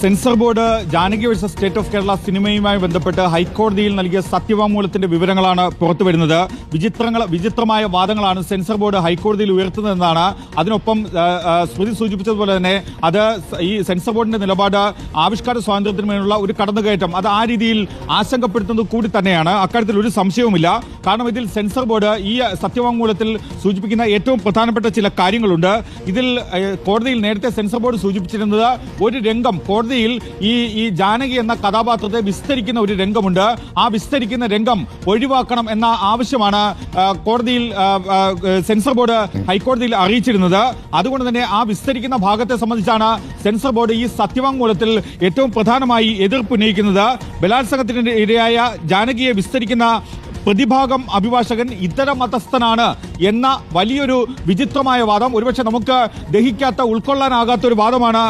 Censor board Janaki versus state of Kerala സിനിമയുമായി ബന്ധപ്പെട്ട് ഹൈക്കോടതിയിൽ നൽകിയ സത്യവാങ്മൂലത്തിന്റെ വിവരങ്ങളാണ് പുറത്തു വരുന്നത്. വിചിത്രങ്ങൾ വിചിത്രമായ വാദങ്ങളാണ് സെൻസർ ബോർഡ് ഹൈക്കോടതിയിൽ ഉയർത്തുന്നതെന്നാണ്. അതിനൊപ്പം സ്മൃതി സൂചിപ്പിച്ചതുപോലെ തന്നെ അത് ഈ സെൻസർ ബോർഡിന്റെ നിലപാട് ആവിഷ്കാര സ്വാതന്ത്ര്യത്തിന് മേലുള്ള ഒരു കടന്നുകയറ്റം. അത് ആ രീതിയിൽ ആശങ്കപ്പെടുത്തുന്നത് കൂടി തന്നെയാണ്. അക്കാര്യത്തിൽ ഒരു സംശയവുമില്ല. കാരണം ഇതിൽ സെൻസർ ബോർഡ് ഈ സത്യവാങ്മൂലത്തിൽ സൂചിപ്പിക്കുന്ന ഏറ്റവും പ്രധാനപ്പെട്ട ചില കാര്യങ്ങളുണ്ട്. ഇതിൽ കോടതിയിൽ നേരത്തെ സെൻസർ ബോർഡ് സൂചിപ്പിച്ചിരുന്നത് ഒരു രംഗം കോടതിയിൽ ഈ ഈ ജാനകി എന്ന കഥാപാത്രത്തെ വിസ്തരിക്കുന്ന ഒരു രംഗമുണ്ട്. ആ വിസ്തരിക്കുന്ന രംഗം ഒഴിവാക്കണം എന്ന ആവശ്യമാണ് കോടതിയിൽ സെൻസർ ബോർഡ് ഹൈക്കോടതിയിൽ അറിയിച്ചിരുന്നത്. അതുകൊണ്ട് തന്നെ ആ വിസ്തരിക്കുന്ന ഭാഗത്തെ സംബന്ധിച്ചാണ് സെൻസർ ബോർഡ് ഈ സത്യവാങ്മൂലത്തിൽ ഏറ്റവും പ്രധാനമായി എതിർപ്പ് ഉന്നയിക്കുന്നത്. ബലാത്സംഗത്തിന് ഇരയായ ജാനകിയെ വിസ്തരിക്കുന്ന പ്രതിഭാഗം അഭിഭാഷകൻ ഇതര മതസ്ഥനാണ് എന്ന വലിയൊരു വിചിത്രമായ വാദം. ഒരുപക്ഷെ നമുക്ക് ദഹിക്കാത്ത ഉൾക്കൊള്ളാനാകാത്ത ഒരു വാദമാണ്